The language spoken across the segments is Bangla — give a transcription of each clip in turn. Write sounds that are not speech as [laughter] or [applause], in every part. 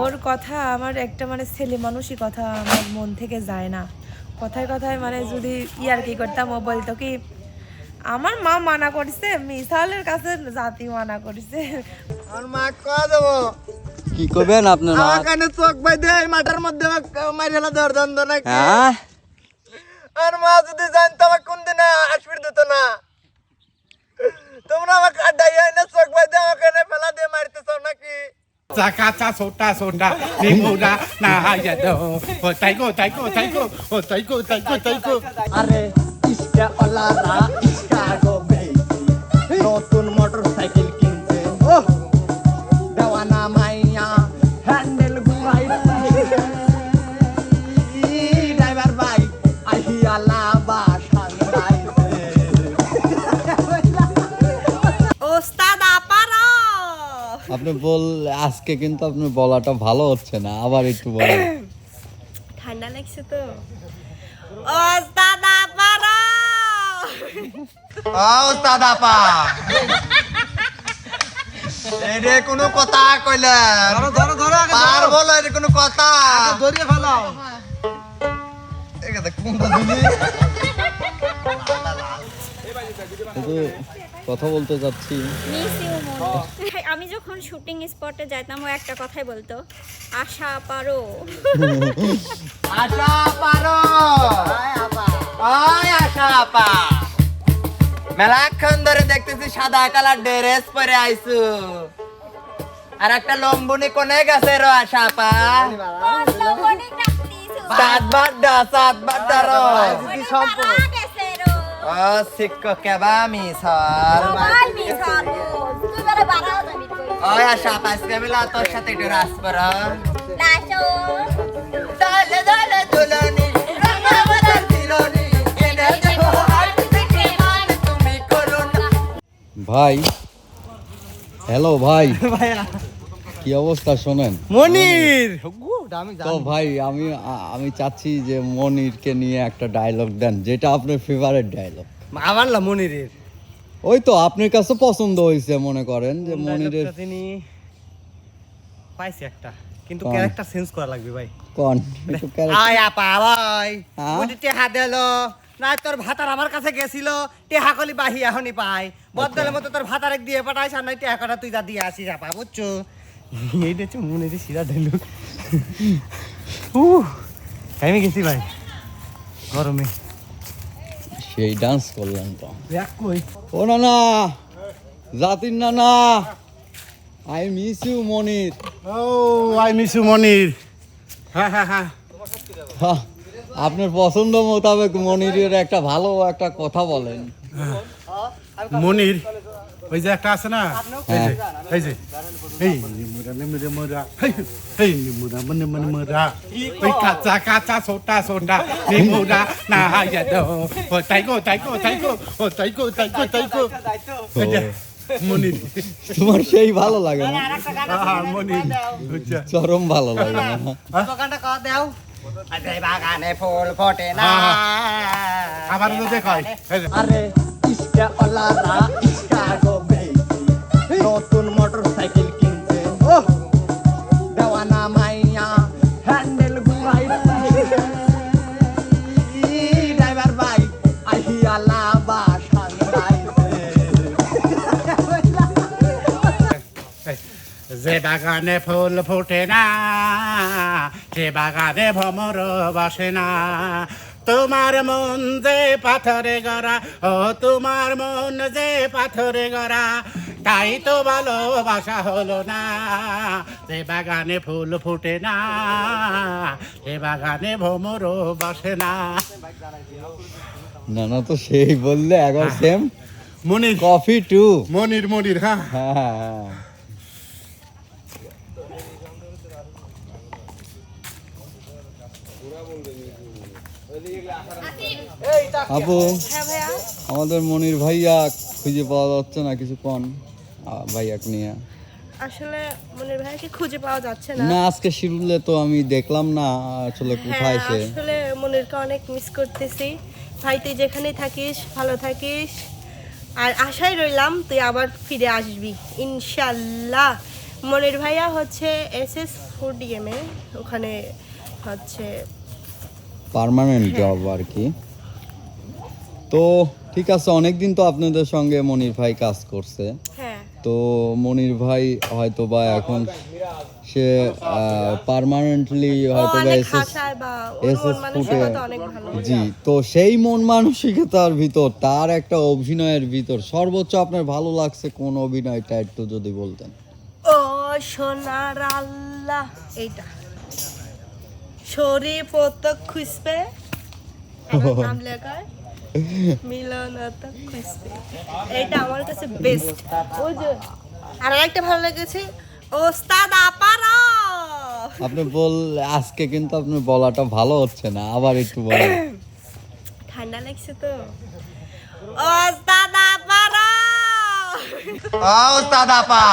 ওর কথা আমার একটা মানে ছেলে মানুষই কথা আমার মন থেকে যায় না। কথায় কথায় মানে যদি ইয়ার কি করতাম ও বলতো কি আমার মা মানা করছে মিসালের কাছে জাতি মানা করছে। আর মা কয়া দেবো? কি করবেন আপনার? মা আমার কানে চোখ বাই দে মধ্যে মারিলা দর দ্বন্দ্ব নাকি? হ্যাঁ? আর মা যদি জানতো আমার কোন দিনে আসবির দিত না। তোমরা আমাকে আড্ডাই না চোখ বাই দে আমাকে ফেলা দিয়ে মারতেছ নাকি Zakata sota sonda nimuna na hayado o taiko taiko taiko o taiko taiko taiko আরে iska olara iska go baby আপনি বল আজকে কিন্তু আপনি বলাটা ভালো হচ্ছে না আবার একটু বলেন। ঠান্ডা লাগছে তো। ওস্তাদ আপারা ও দাদা পা। এরে কোনো কথা কইলে। ধরো ধরো ধরো পার বলো এরে কোনো কথা। ধরিয়ে ফেলাও। এখানে কোন দিলি? কথা বলতে চাচ্ছি মিস ইউ মন আমি যখন শুটিং স্পটে যাইতাম ও একটা কথাই বলতো আশা পারো। [laughs] আশা পারো। ওই আশা আপা। মেলাক্ষণ ধরে দেখতেছি সাদা কালার ড্রেস পরে আইছু আর একটা লম্বুনি কোনে গেছে রো আশা আপা। সাত বাড্ডা সাত বাড্ডা রো। ও শিক্ষক কেবা আমি সর ওই আশা আজকে বেলা তোর সাথে একটু রাস পর দলে দলে দুলনি রঙাবতার দিলনি এনে দেখো হাত থেকে মান তুমি করো না। ভাই হ্যালো ভাই। কি অবস্থা শোনেন? মনির। তো ভাই আমি আমি চাচ্ছি যে মনিরকে নিয়ে একটা ডায়লগ দেন যেটা আপনার ফেভারিট ডায়লগ আমার না মনিরের? ওই তো আপনার কাছে পছন্দ হয়েছে মনে করেন যে মনিরের তিনি পাইছি একটা? কিন্তু ক্যারেক্টার চেঞ্জ করা লাগবে ভাই। কন? [laughs] আয় আপা ভাই। হ্যাঁ? বুঝি টেহা দিলো না তোর ভাতার আমার কাছে গেছিল। টেহা কলি বাহি এখনই পাই। বদলের মতো তোর ভাতারে দিয়ে পাঠাইছ আর নাই টেহা কটা তুই যা দিয়ে আসিস আপা বুঝছ? [laughs] এইটা হচ্ছে মনে সিরা ঢেলু আমি গেছি ভাই। গরমে। সেই ডান্স করলাম তো। ও না না জাতির না না আই মিস ইউ মনির। ও আই মিস ইউ মনির। হ্যাঁ হ্যাঁ হ্যাঁ আপনার পছন্দ মোতাবেক মনিরের একটা ভালো একটা কথা বলেন। মনির ওই যে একটা আছে না? এই যে হ্যাঁ। এই এই নিমুরা নিমুরা মুরা হেই নিমুরা মনে মনে মুরা। ওই কাঁচা কাঁচা সোটা সোটা নিমুরা না hayado o taiko taiko taiko o taiko taiko taiko এই যে, মনির। তোমার সেই ভালো লাগে না? হ্যাঁ মনির চরম ভালো লাগে না? দোকানটা কর দেও। বাগানে ফুল ফোটে না। আবার আরে নতুন কিনতে। ও দেওয়ানা মাইয়া হ্যান্ডেল ঘুরাইতে ড্রাইভার ভাই আহিয়ালা বাসান যে বাগানে ফুল ফুটে না সে বাগানে ভ্রমর বসে না। তোমার মন যে পাথরে গড়া ও তোমার মন যে পাথরে গড়া তাই তো ভালোবাসা হলো না। যে বাগানে ফুল ফুটে না সে বাগানে ভ্রমর বসে না। না না তো সেই বললে একবার same Monir. Coffee to Monir Monir হ্যাঁ হ্যাঁ। আপু হ্যাঁ আমাদের মনির ভাইয়া খুঁজে পাওয়া যাচ্ছে না কিছু কন আহ, নিয়ে। আসলে মনির ভাইকে খুঁজে পাওয়া যাচ্ছে না। না আজকে শিরুলে তো আমি দেখলাম না আসলে হ্যাঁ কোথায় সে। আসলে মনিরকে অনেক মিস করতেছি। ভাই তুই যেখানেই থাকিস ভালো থাকিস। আর আশায় রইলাম তুই আবার ফিরে আসবি ইনশাল্লাহ মনির ভাইয়া হচ্ছে এস এস ফোর ডিএমে ওখানে হচ্ছে পার্মানেন্ট জব আর কি। তো ঠিক আছে অনেকদিন তো আপনাদের সঙ্গে মনির ভাই কাজ করছে। হ্যাঁ। তো মনির ভাই হয়তো বা এখন সে পার্মানেন্টলি হয়তো বা এসএস বা ওর ফুটে জি তো সেই মন মানসিকতার ভিতর তার একটা অভিনয়ের ভিতর সর্বোচ্চ আপনার ভালো লাগছে কোন অভিনয়টা একটু যদি বলতেন? ও সোনার আল্লাহ এইটা। শরীর পতক খুঁজবে। [laughs] নাম লেখায় মিলন খুঁজবে এটা আমার কাছে বেস্ট ওই যে আর একটা ভালো লেগেছে ওস্তাদ আপারা! আপনি বল আজকে কিন্তু আপনি বলাটা ভালো হচ্ছে না আবার একটু বলেন। [coughs] ঠান্ডা লাগছে তো। ওস্তাদ আপারা! ওস্তাদ আপা!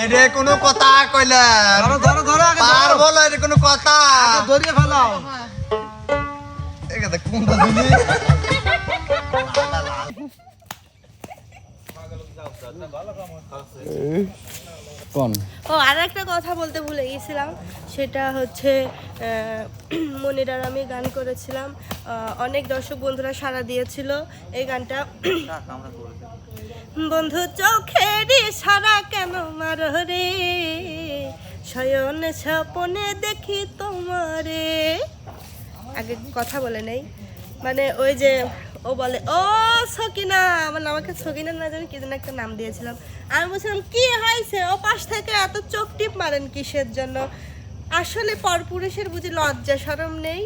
এটা কোনো কথা কইলেন। ধরো ধরো ধরো পার বলো এটা কোনো কথা। ধরিয়ে ফেলাও। দিলি কোন? ও আর একটা কথা বলতে ভুলে গেছিলাম। সেটা হচ্ছে আহ, মনির আর আমি গান করেছিলাম। অনেক দর্শক বন্ধুরা সাড়া দিয়েছিল এই গানটা। বন্ধু চোখেরই সারা কেন মার রে? শয়ন স্বপনে দেখি তোমারে। আগে কথা বলে নেই। মানে ওই যে ও বলে, ও সকিনা। নাম আমাকে সকিনা না জানি কি যেন একটা নাম দিয়েছিলাম। আমি বলছিলাম, কি হয়েছে? ও পাশ থেকে এত চোখ টিপ মারেন কিসের জন্য? আসলে পরপুরুষের বুঝি লজ্জা সরম নেই।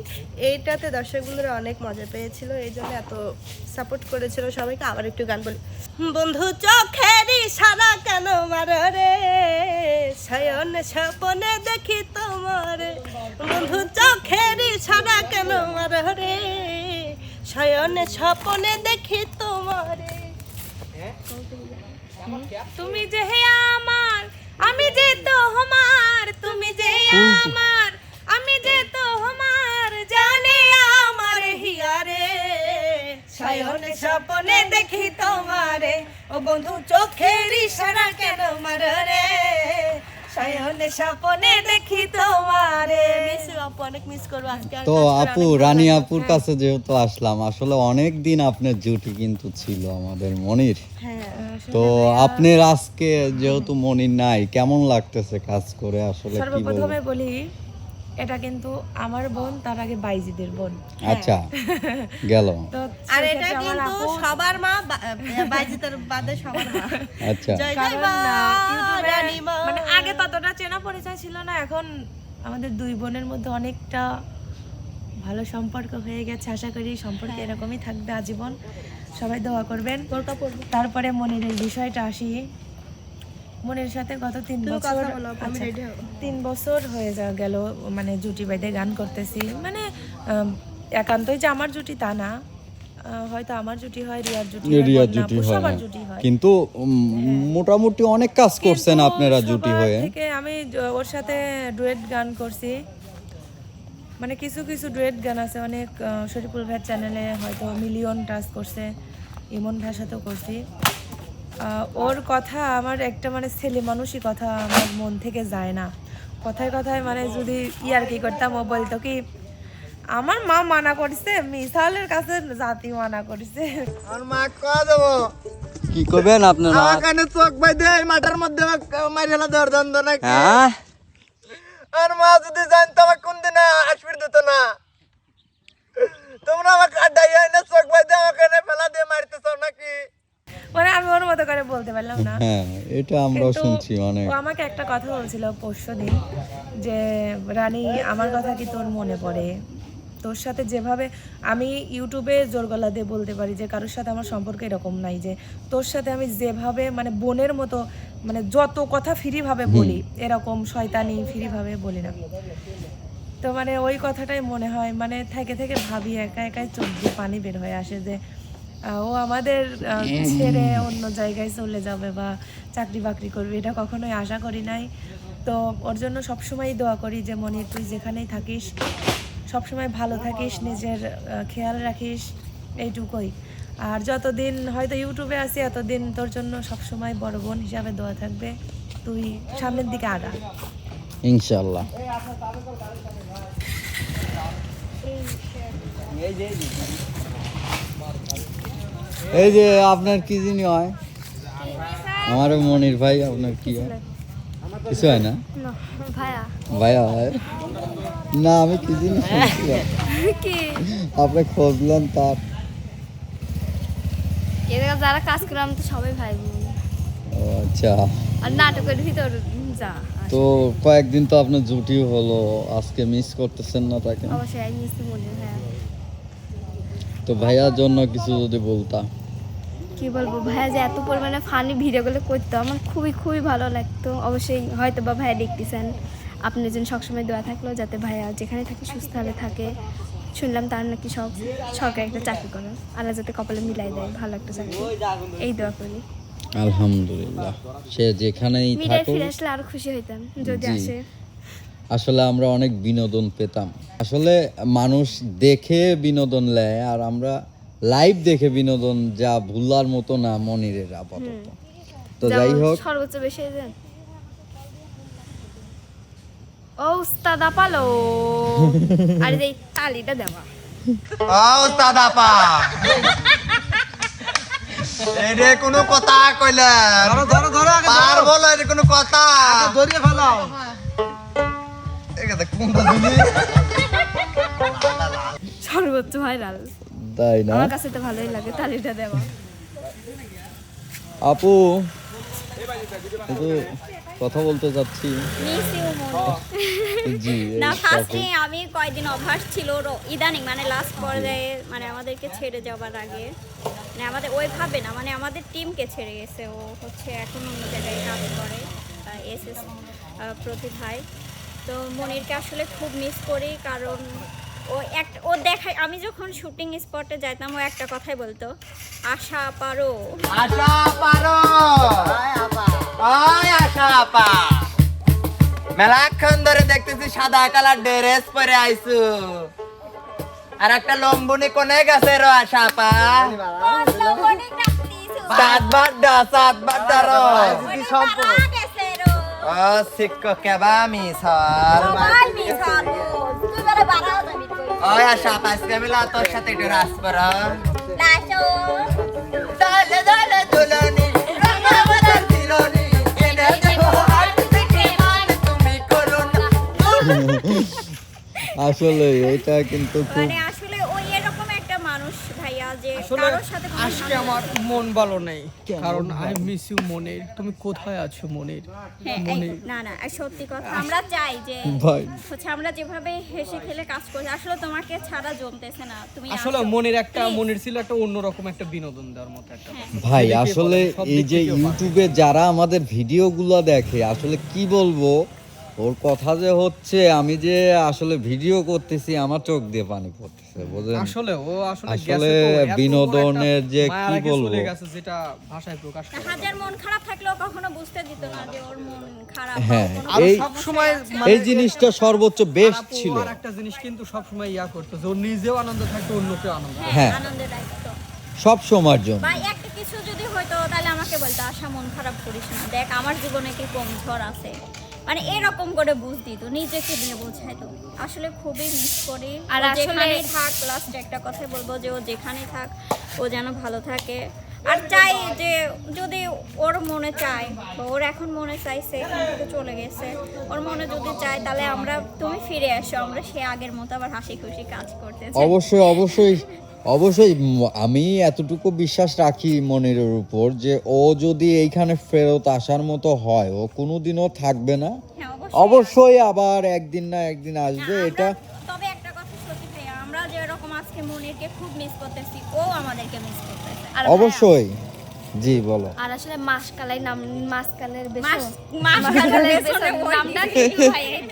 এইটাতে দর্শক বন্ধুরা অনেক মজা পেয়েছিল, এই জন্য এত সাপোর্ট করেছিল সবাইকে। আবার একটু গান বলি। বন্ধু, চোখেরই সারা কেন মার রে? শয়ন স্বপনে দেখি তোমারে। বন্ধু চোখেরই সারা কেন মার রে শয়ন স্বপনে দেখি তোমারে। তুমি যে হে আমার আমি যে তো হমার তুমি যে আমার আমি যে তো হমার জানে আমার হিয়ারে। শয়ন স্বপনে দেখি তোমারে। ও বন্ধু চোখের ইশারা কেন মার রে শয়ন স্বপনে দেখি তোমারে। অনেক মিস করব। আজকে তো আপু রানী আপুর কাছে যেহেতু আসলাম আসলে অনেক দিন আপনার জুটি কিন্তু ছিল আমাদের মনির। হ্যাঁ তো আপনার আজকে যেহেতু মনির নাই কেমন লাগতেছে কাজ করে? আসলে কি সর্বপ্রথমে বলি এটা কিন্তু আমার বোন তার আগে বাইজিদের বোন। আচ্ছা গেল। আর এটা কিন্তু সবার মা বা- বাইজিতের বাদে সবার মা। আচ্ছা। মানে আগে ততটা চেনা পরিচয় ছিল না এখন আমাদের দুই বোনের মধ্যে অনেকটা ভালো সম্পর্ক হয়ে গেছে আশা করি সম্পর্ক হ্যাঁ। এরকমই থাকবে আজীবন। সবাই দোয়া করবেন। তারপরে মনির এই বিষয়টা আসি। মনির সাথে গত তিন বছর আচ্ছা। তিন বছর হয়ে যা গেল মানে জুটি বেঁধে গান করতেছি। মানে একান্তই যে আমার জুটি তা না। হয়তো আমার জুটি হয় রিয়ার জুটি হয়, রিয়া বন্যা জুটি হয় হ্যাঁ। জুটি হয়। কিন্তু মোটামুটি অনেক কাজ করছেন আপনারা জুটি হয়ে। থেকে আমি ওর সাথে ডুয়েট গান করছি। মানে কিছু কিছু ডুয়েট গান আছে অনেক শরীফুল ভাইয়ের চ্যানেলে হয়তো মিলিয়ন টাচ করছে ইমন সাথেও করছি। ওর কথা আমার একটা মানে ছেলে মানুষই কথা আমার মন থেকে যায় না। কথায় কথায় মানে যদি ইয়ার কি করতাম ও বলতো কি আমার মা মানা করছে মিসালের কাছে জাতি মানা করছে। আর মা কয়া দেবো। কি করবেন আপনারা? আমার কানে চোখ বাই দে এই মাঠের মধ্যে মারিয়ালা দেওয়ার দ্বন্দ্ব নাকি? হ্যাঁ? আর মা যদি জানতো আমার কোন দিনে আসবির দিত না। তোমরা আমাকে আড্ডাই না চোখ বাই দে আমাকে ফেলা দিয়ে মারতেছ নাকি? মানে আমি ওর মতো করে বলতে পারলাম না। হ্যাঁ এটা আমরাও কিন্তু শুনছি অনেক। ও আমাকে একটা কথা বলছিল পরশু দিন যে রানী আমার কথা কি তোর মনে পড়ে? তোর সাথে যেভাবে আমি ইউটিউবে জোর গলা দিয়ে বলতে পারি যে কারোর সাথে আমার সম্পর্ক এরকম নাই যে তোর সাথে আমি যেভাবে মানে বোনের মতো মানে যত কথা ফ্রিভাবে বলি এরকম শয়তানি ফ্রিভাবে বলি না। তো মানে ওই কথাটাই মনে হয় মানে থেকে থেকে ভাবি একা একাই চোখ দিয়ে পানি বের হয়ে আসে যে ও আমাদের ছেড়ে অন্য জায়গায় চলে যাবে বা চাকরি বাকরি করবে এটা কখনোই আশা করি নাই। তো ওর জন্য সবসময় দোয়া করি যে মনির তুই যেখানেই থাকিস সবসময় ভালো থাকিস নিজের খেয়াল রাখিস এইটুকুই। আর যতদিন হয়তো ইউটিউবে আছি এতদিন তোর জন্য সবসময় বড় বোন হিসাবে দোয়া থাকবে। তুই সামনের দিকে আগা ইনশাল্লাহ এই যে আপনার কি জিনিস হয়? আমারও মনির ভাই আপনার কি হয়? কিছু হয় না? হয়? না আমি কি জিনিস আপনি খুঁজলেন তার? যারা কাজ করে আমি তো সবাই ভাই আচ্ছা। আর নাটকের ভিতর যা তো কয়েকদিন তো আপনার জুটিও হলো আজকে মিস করতেছেন না তাকে? অবশ্যই মনে হ্যাঁ। তো ভাইয়ার জন্য কিছু যদি বলতা। কি বলব ভাইয়া যে এত পরিমাণে ফানি ভিডিওগুলো করতো আমার খুবই খুবই ভালো লাগতো। অবশ্যই হয়তো বা ভাইয়া দেখতেছেন। আপনার জন্য সবসময় দোয়া থাকল যাতে ভাইয়া যেখানে থাকে সুস্থ হলে থাকে। শুনলাম তার নাকি সব সরকারি একটা চাকরি করেন আল্লাহ যাতে কপালে মিলাই দেয় ভালো একটা চাকরি। এই দোয়া করি। আলহামদুলিল্লাহ। সে যেখানেই থাকুক ফিরে আসলে আরও খুশি হইতাম যদি আসে। আসলে আমরা অনেক বিনোদন পেতাম। আসলে মানুষ দেখে বিনোদন নেয় আর আমরা লাইভ দেখে বিনোদন যা ভুলার মতো না মনিরের আপাতত। তো যাই হোক। সর্বোচ্চ বেশি যে। ও উস্তাদ আপালো। [laughs] আরে এই তালিটা দেওয়া। ও উস্তাদ আপা। এটা কোনো কথা কইলেন ধরো ধরো ধরো আগে পার বলো এটা কোনো কথা। ধরিয়ে ফেলাও। এটা কোনটা দিলি সর্বোচ্চ ভাইরাল তাই না? আমার কাছে তো ভালোই লাগে তালিটা দেওয়া। আপু একটু কথা বলতে ইউ জি না। ফার্স্টে আমি কয়েকদিন অভ্যাস ছিল ইদানিং মানে লাস্ট পর্যায়ে মানে আমাদেরকে ছেড়ে যাওয়ার আগে। মানে আমাদের ওইভাবে না মানে আমাদের টিমকে ছেড়ে গেছে। ও হচ্ছে এখন অন্য জায়গায় কাজ করে এস এস প্রতিভায়। তো মনিরকে আসলে খুব মিস করি কারণ ও এক ও দেখায় আমি যখন শুটিং স্পটে যাইতাম ও একটা কথাই বলতো আশা পারো। আশা পারো। ওই আশা আপা। মেলাক্ষণ ধরে দেখতেছি সাদা কালার ড্রেস পরে আইছু আর একটা লম্বুনি কোনে গেছে রো আশা আপা। সাত বার ডা সাত বার ডারো ও শিক্ষক কেবা মি সর ওই আশা আজকে মিলা তোর সাথে একটু রাস করো। দুলনি মান করো না আসলে এটা কিন্তু খুব মানে আসলে ওই এরকম একটা মানুষ কোনো আজকে আমার মন ভালো নেই। কারণ আই মিস ইউ মনির। তুমি কোথায় আছো মনির? হ্যাঁ, এই, না না সত্যি কথা আমরা চাই যে ভাই। হচ্ছে আমরা যেভাবে হেসে খেলে কাজ করি আসলে তোমাকে ছাড়া জমতেছে না তুমি আসলে আসো। মনির একটা. মনির ছিল একটা অন্যরকম একটা বিনোদন দেওয়ার মতো একটা ভাই আসলে এই যে ইউটিউবে যারা আমাদের ভিডিওগুলো দেখে আসলে কি বলব? ওর কথা যে হচ্ছে আমি যে আসলে ভিডিও করতেছি আমার চোখ দিয়ে পানি পড়তেছে বুঝলেন? আসলে ও আসলে বিনোদনের যে কি বলব? চলে গেছে যেটা ভাষায় প্রকাশ করা হাজার মন খারাপ থাকলেও কখনো বুঝতে দিত না যে ওর মন খারাপ হ্যাঁ, এই- সব সময় এই জিনিসটা সর্বোচ্চ বেস্ট ছিল। আর একটা জিনিস কিন্তু সব সময় ইয়া করতো যে নিজেও আনন্দ থাকতো অন্যকেও আনন্দ হ্যাঁ। আনন্দের দায়িত্ব সব সময়ের জন্য। বা একটা কিছু যদি হয়তো তাহলে আমাকে বলতো আশা মন খারাপ করিস না। দেখ আমার জীবনে কি কম ঝড় আছে? মানে এরকম করে বুঝ দিত নিজেকে নিয়ে বোঝাইতো আসলে খুবই মিস করি। আর আসলে- যেখানে থাক লাস্ট একটা কথাই বলব যে ও যেখানে থাক ও যেন ভালো থাকে। আর চাই যে যদি ওর মনে চায় বা ওর এখন মনে চাইছে এখান থেকে চলে গেছে ওর মনে যদি চায় তাহলে আমরা তুমি ফিরে আসো আমরা সে আগের মতো আবার হাসি খুশি কাজ করতে অবশ্যই অবশ্যই। অবশ্যই আমি এতটুকু বিশ্বাস রাখি মনিরের উপর যে ও যদি এইখানে ফেরত আসার মতো হয় ও কোনোদিনও থাকবে না। হ্যাঁ, অবশ্যই। আবার একদিন না একদিন আসবে এটা তবে একটা কথা সত্যি ভাই আমরা যেরকম আজকে মনিরকে খুব মিস করতেছি ও আমাদেরকে মিস করতেছে। অবশ্যই। জি বলো। আর আসলে মাসকালাই নাম মাসকালের বেশ মাস- মাস মাসকালের নামটা দিয়েছে। ভাইয়ের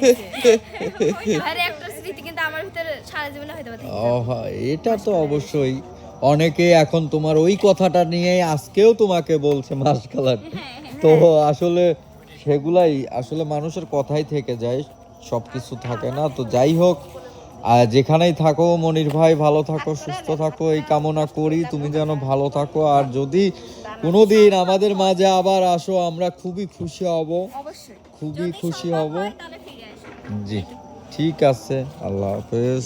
[laughs] একটা স্মৃতি কিন্তু আমার ভিতরে সারা জীবনে হয়তো থেকে হ্যাঁ, এটা তো অবশ্যই। অনেকে এখন তোমার ওই কথাটা নিয়ে আজকেও তোমাকে বলছে মাস কালার। তো আসলে সেগুলাই আসলে মানুষের কথাই থেকে যায় সব কিছু থাকে না। তো যাই হোক আর যেখানেই থাকো মনির ভাই ভালো থাকো সুস্থ থাকো এই কামনা করি। তুমি যেন ভালো থাকো। আর যদি কোনোদিন আমাদের মাঝে আবার আসো আমরা খুবই খুশি হব। খুবই খুশি হব। জি ঠিক আছে। আল্লাহ হাফেজ।